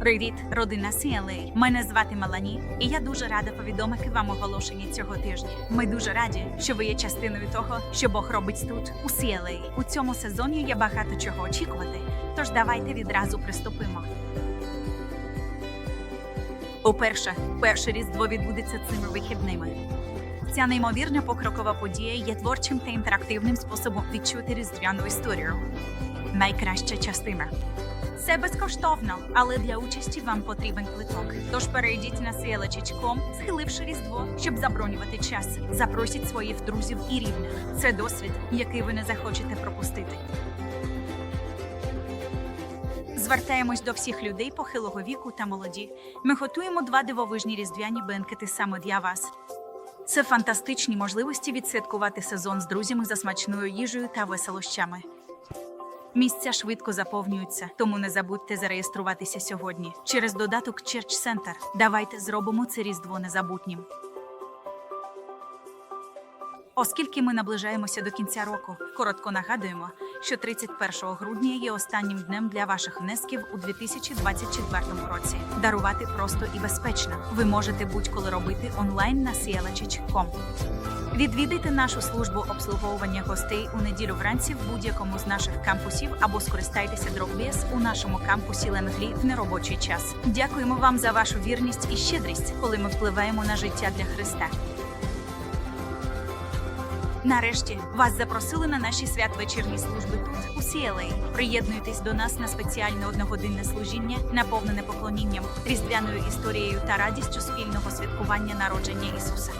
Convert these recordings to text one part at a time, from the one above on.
Привіт, родина CLA. Мене звати Мелані, і я дуже рада повідомити вам оголошення цього тижня. Ми дуже раді, що ви є частиною того, що Бог робить тут, у CLA. У цьому сезоні є багато чого очікувати. Тож давайте відразу приступимо. По-перше, перше різдво відбудеться цими вихідними. Ця неймовірна покрокова подія є творчим та інтерактивним способом відчути різдвяну історію. Найкраща частина. Це безкоштовно, але для участі вам потрібен квиток. Тож перейдіть на CLH.com, схиливши різдво, щоб забронювати час. Запросіть своїх друзів і рівних. Це досвід, який ви не захочете пропустити. Звертаємось до всіх людей похилого віку та молоді. Ми готуємо два дивовижні різдвяні бенкети саме для вас. Це фантастичні можливості відсвяткувати сезон з друзями за смачною їжею та веселощами. Місця швидко заповнюються, тому не забудьте зареєструватися сьогодні через додаток Church Center. Давайте зробимо це різдво незабутнім. Оскільки ми наближаємося до кінця року, коротко нагадуємо, що 31 грудня є останнім днем для ваших внесків у 2024 році. Дарувати просто і безпечно. Ви можете будь-коли робити онлайн на CLH.com. Відвідайте нашу службу обслуговування гостей у неділю вранці в будь-якому з наших кампусів або скористайтеся Dropbus у нашому кампусі Ленглі в неробочий час. Дякуємо вам за вашу вірність і щедрість, коли ми впливаємо на життя для Христа. Нарешті вас запросили на наші святвечірні служби тут, у CLA. Приєднуйтесь до нас на спеціальне одногодинне служіння, наповнене поклонінням, різдвяною історією та радістю спільного святкування народження Ісуса.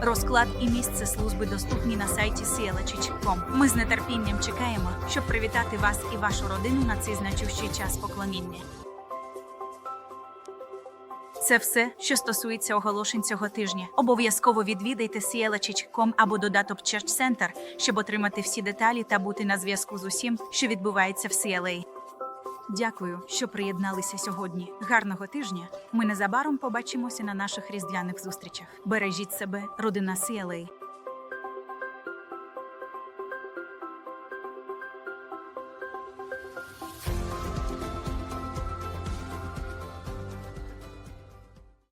Розклад і місце служби доступні на сайті CLH.com. Ми з нетерпінням чекаємо, щоб привітати вас і вашу родину на цей значущий час поклоніння. Це все, що стосується оголошень цього тижня. Обов'язково відвідайте CLH.com або додаток Church Center, щоб отримати всі деталі та бути на зв'язку з усім, що відбувається в CLA. Дякую, що приєдналися сьогодні. Гарного тижня. Ми незабаром побачимося на наших різдвяних зустрічах. Бережіть себе, родина CLA.